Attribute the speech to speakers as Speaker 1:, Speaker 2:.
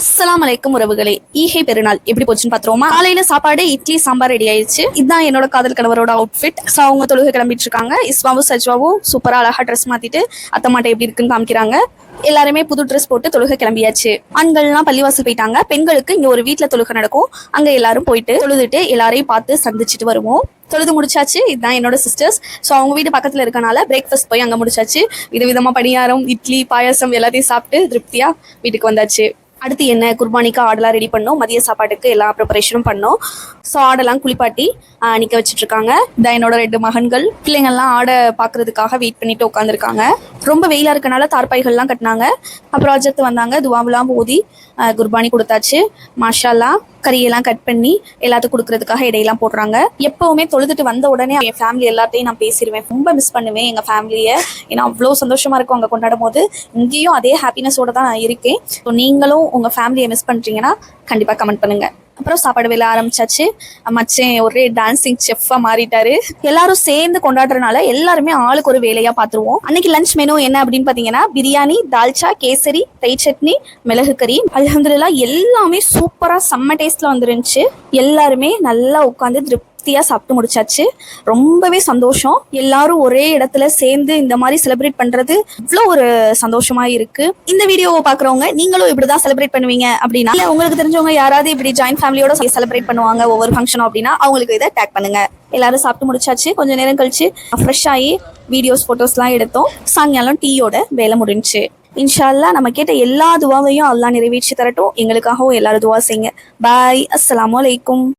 Speaker 1: அஸ்லாம் அலைக்கும் உறவுகளே ஈகை பெருநாள் எப்படி போச்சுன்னு பாத்துருவோமா? காலையில சாப்பாடு இட்லி சாம்பார் ரெடி ஆயிடுச்சு. இதுதான் என்னோட காதல் கணவரோட அவுட்ஃபிட் ஸோ அவங்க தொழுகை கிளம்பிட்டு இருக்காங்க. இஸ்வாவும் சஜ்வாவும் சூப்பரா அழகா ட்ரெஸ் மாத்திட்டு அத்தமாட்டை எப்படி இருக்குன்னு காமிக்கிறாங்க. எல்லாருமே புது ட்ரெஸ் போட்டு தொழுகை கிளம்பியாச்சு. ஆண்கள்லாம் பள்ளிவாசல் போயிட்டாங்க. பெண்களுக்கு இங்க ஒரு வீட்டுல தொழுகை நடக்கும். அங்க எல்லாரும் போயிட்டு தொழுதுட்டு எல்லாரையும் பார்த்து சந்திச்சுட்டு வருவோம். தொழுது முடிச்சாச்சு. இதுதான் என்னோட சிஸ்டர்ஸ் ஸோ அவங்க வீடு பக்கத்துல இருக்கனால பிரேக்ஃபாஸ்ட் போய் அங்க முடிச்சாச்சு. விதவிதமா பணியாரம் இட்லி பாயாசம் எல்லாத்தையும் சாப்பிட்டு திருப்தியா வீட்டுக்கு வந்தாச்சு. அடுத்து என்ன? குர்பானிக்கு ஆடெல்லாம் ரெடி பண்ணோம். மதிய சாப்பாட்டுக்கு எல்லா ப்ரிப்பரேஷனும் பண்ணோம். ஸோ ஆடெல்லாம் குளிப்பாட்டி நிற்க வச்சுட்ருக்காங்க. வச்சுட்டு இருக்காங்க இதான் என்னோட ரெண்டு மகன்கள். பிள்ளைங்கள்லாம் ஆடை பார்க்கறதுக்காக வெயிட் பண்ணிட்டு உட்காந்துருக்காங்க ரொம்ப வெயிலாக இருக்கனால தார்பாய்கள்லாம் கட்டினாங்க. அப்புறம் அஜத்து வந்தாங்க. துவாவெல்லாம் ஊதி குர்பானி கொடுத்தாச்சு. மாஷாலாம் கறியெல்லாம் கட் பண்ணி எல்லாத்துக்கும் கொடுக்கறதுக்காக இடையெல்லாம் போடுறாங்க. எப்பவுமே தொழுதுட்டு வந்த உடனே என் ஃபேமிலி எல்லாத்தையும் நான் பேசிடுவேன் ரொம்ப மிஸ் பண்ணுவேன் எங்கள் ஃபேமிலியை ஏன்னா அவ்வளோ சந்தோஷமா இருக்கும் அங்கே கொண்டாடும் போது இங்கேயும் அதே ஹாப்பினஸோட தான் நான் இருக்கேன். ஸோ நீங்களும் உங்கள் ஃபேமிலியை மிஸ் பண்ணுறீங்கன்னா கண்டிப்பாக கமெண்ட் பண்ணுங்க. அப்புறம் சாப்பாடு வேலை ஆரம்பிச்சாச்சு. மச்சேன் ஒரே டான்சிங் செஃப்பாக மாறிட்டாரு. எல்லாரும் சேர்ந்து கொண்டாடுறதுனால எல்லாருமே ஆளுக்கு ஒரு வேலையாக பார்த்துருவோம் அன்னைக்கு லஞ்ச் மெனு என்ன அப்படின்னு பார்த்தீங்கன்னா பிரியாணி தால்ச்சா கேசரி தை சட்னி மிளகு கறி. அல்ஹம்துலில்லா எல்லாமே சூப்பராக செம்ம டேஸ்ட்டில் வந்துருந்துச்சு. எல்லாருமே நல்லா உட்காந்து திருப்தி திருப்தியாக சாப்பிட்டு முடிச்சாச்சு. ரொம்பவே சந்தோஷம். எல்லாரும் ஒரே இடத்துல சேர்ந்து இந்த மாதிரி செலிப்ரேட் பண்றது இவ்வளோ ஒரு சந்தோஷமா இருக்கு. இந்த வீடியோவை பார்க்குறவங்க நீங்களும் இப்படிதான் செலிப்ரேட் பண்ணுவீங்க அப்படின்னா உங்களுக்கு தெரிஞ்சவங்க யாராவது இப்படி ஜாயின்ட் ஃபேமிலியோட செலிப்ரேட் பண்ணுவாங்க ஒவ்வொரு ஃபங்க்ஷனும் அப்படின்னா அவங்களுக்கு இதை டேக் பண்ணுங்க. எல்லாரும் சாப்பிட்டு முடிச்சாச்சு. கொஞ்சம் நேரம் கழிச்சு ஃப்ரெஷ் ஆகி வீடியோஸ் ஃபோட்டோஸ்லாம் எடுத்தோம். சாயங்காலம் டீயோட வேலை முடிஞ்சுச்சு. இன்ஷா நம்ம கேட்ட எல்லா துவாவையும் அல்லா நிறைவேற்றி தரட்டும். எங்களுக்காகவும் எல்லாரும் துவா செய்யுங்க. பாய் அஸ்லாம் அலைக்கும்.